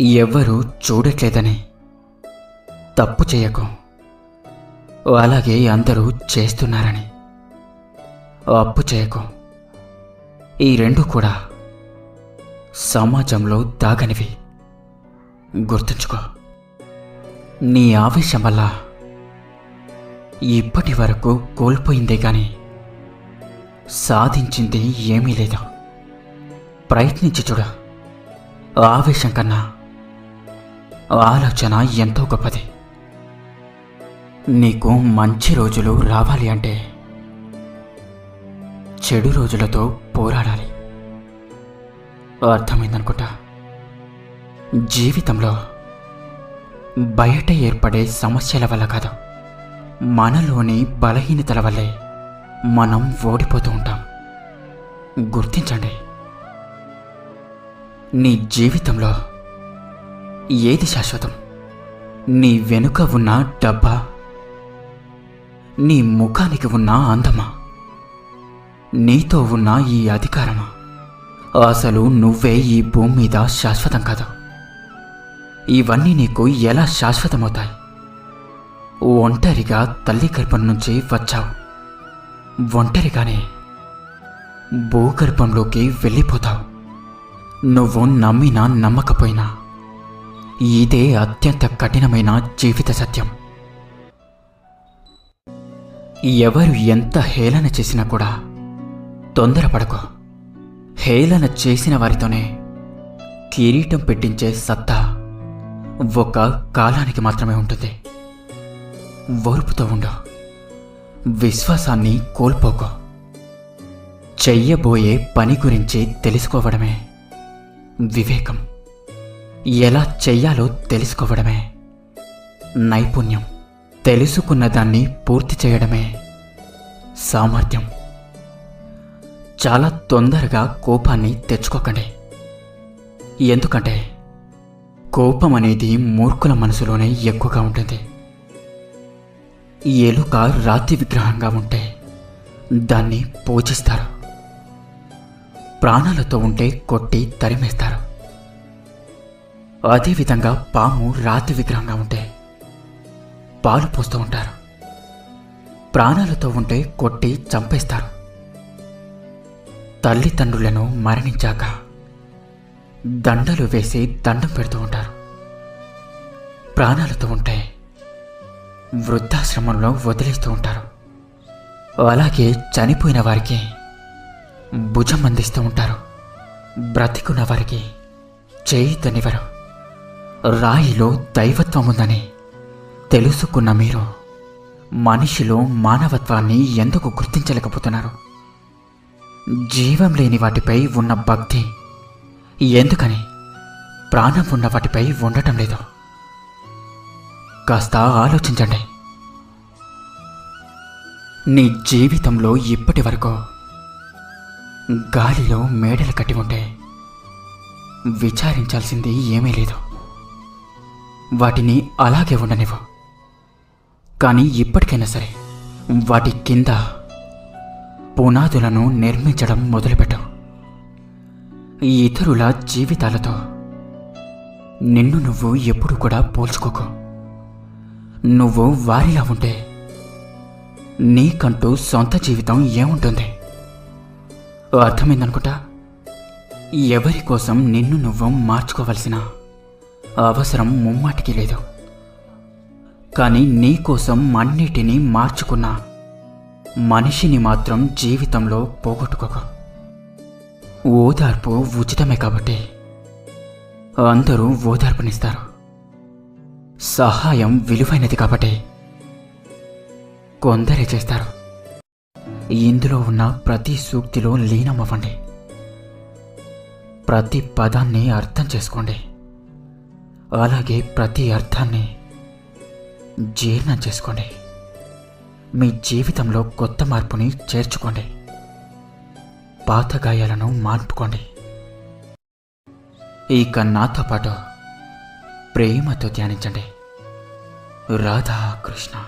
ఎవ్వరూ చూడట్లేదని. తప్పు చేయకు. అలాగే అందరూ చేస్తున్నారని. అప్పు చేయకు. ఈ రెండు కూడా సమాజంలో దాగనివి. గుర్తుంచుకో. నీ ఆవేశం వల్ల ఇప్పటి వరకు కోల్పోయిందే కానీ సాధించింది ఏమీ లేదు. ప్రయత్నించి చూడ. ఆవేశం కన్నా ఆలోచన ఎంతో గొప్పది. నీకు మంచి రోజులు రావాలి అంటే చెడు రోజులతో పోరాడాలి. అర్థమైందనుకుంటా? జీవితంలో బయట ఏర్పడే సమస్యల వల్ల కాదు మనలోని బలహీనతల వల్లే మనం ఓడిపోతూ ఉంటాం. గుర్తించండి నీ జీవితంలో ఏది శాశ్వతం? నీ వెనుక ఉన్న డబ్బా? నీ ముఖానికి ఉన్న అందమా? నీతో ఉన్న ఈ అధికారమా? అసలు నువ్వే ఈ భూమి మీద శాశ్వతం కదా. ఇవన్నీ నీకు ఎలా శాశ్వతమవుతాయి? ఒంటరిగా తల్లి గర్భం నుంచి వచ్చావు. ఒంటరిగానే భూగర్భంలోకి వెళ్ళిపోతావు. నువ్వు నమ్మినా నమ్మకపోయినా ఇదే అత్యంత కఠినమైన జీవిత సత్యం. ఎవరు ఎంత హేళన చేసినా కూడా తొందరపడకు. హేళన చేసిన వారితోనే కిరీటం పెట్టించే సత్తా ఒక కాలానికి మాత్రమే ఉంటుంది. ఓర్పుతో ఉండు. విశ్వాసాన్ని కోల్పోకు. చెయ్యబోయే పని గురించి తెలుసుకోవడమే వివేకం. ఎలా చెయ్యాలో తెలుసుకోవడమే. నైపుణ్యం తెలుసుకున్న దాన్ని పూర్తి చేయడమే. సామర్థ్యం. చాలా తొందరగా కోపాన్ని తెచ్చుకోకండి. ఎందుకంటే కోపం అనేది మూర్ఖుల మనసులోనే ఎక్కువగా ఉంటుంది. ఎలుక రాతి విగ్రహంగా ఉంటే దాన్ని పూజిస్తారు. ప్రాణాలతో ఉంటే కొట్టి తరిమేస్తారు. అదేవిధంగా పాము రాతి విగ్రహంగా ఉంటే పాలు పోస్తూ ఉంటారు. ప్రాణాలతో ఉంటే కొట్టి చంపేస్తారు. తల్లిదండ్రులను మరణించాక దండలు వేసి దండం పెడుతూ ఉంటారు. ప్రాణాలతో ఉంటే వృద్ధాశ్రమంలో వదిలేస్తూ ఉంటారు. అలాగే చనిపోయిన వారికి భుజం అందిస్తూ ఉంటారు. బ్రతికున్న వారికి చేయితనివ్వరు రాయిలో దైవత్వం ఉందని తెలుసుకున్న మీరు మనిషిలో మానవత్వాన్ని ఎందుకు గుర్తించలేకపోతున్నారు? జీవం లేని వాటిపై ఉన్న భక్తి ఎందుకని ప్రాణం ఉన్న వాటిపై ఉండటం లేదు? కాస్త ఆలోచించండి. నీ జీవితంలో ఇప్పటి వరకు గాలిలో మేడలు కట్టి ఉంటే విచారించాల్సింది ఏమీ లేదు. వాటిని అలాగే ఉండనివ్వు. కానీ ఇప్పటికైనా సరే వాటి కింద పునాదులను నిర్మించడం మొదలుపెట్టు. ఇతరుల జీవితాలతో నిన్ను నువ్వు ఎప్పుడు కూడా పోల్చుకోకు. నువ్వు వారిలా ఉంటే నీకంటూ సొంత జీవితం ఏముంటుంది? అర్థమైందనుకుంటా? ఎవరి కోసం నిన్ను నువ్వు మార్చుకోవలసిన అవసరం ముమ్మాటికి లేదు. కానీ నీకోసం అన్నిటినీ మార్చుకున్న. మనిషిని మాత్రం జీవితంలో పోగొట్టుకోక. ఓదార్పు ఉచితమే కాబట్టి. అందరూ ఓదార్పునిస్తారు. సహాయం విలువైనది కాబట్టి. కొందరే చేస్తారు. ఇందులో ఉన్న ప్రతి సూక్తిలో లీనమవ్వండి. ప్రతి పదాన్ని అర్థం చేసుకోండి. అలాగే ప్రతి అర్థాన్ని జీర్ణం చేసుకోండి. మీ జీవితంలో కొత్త మార్పుని చేర్చుకోండి. పాత గాయాలను మార్పుకోండి ఇక నాతో పాటు ప్రేమతో ధ్యానించండి. రాధాకృష్ణ.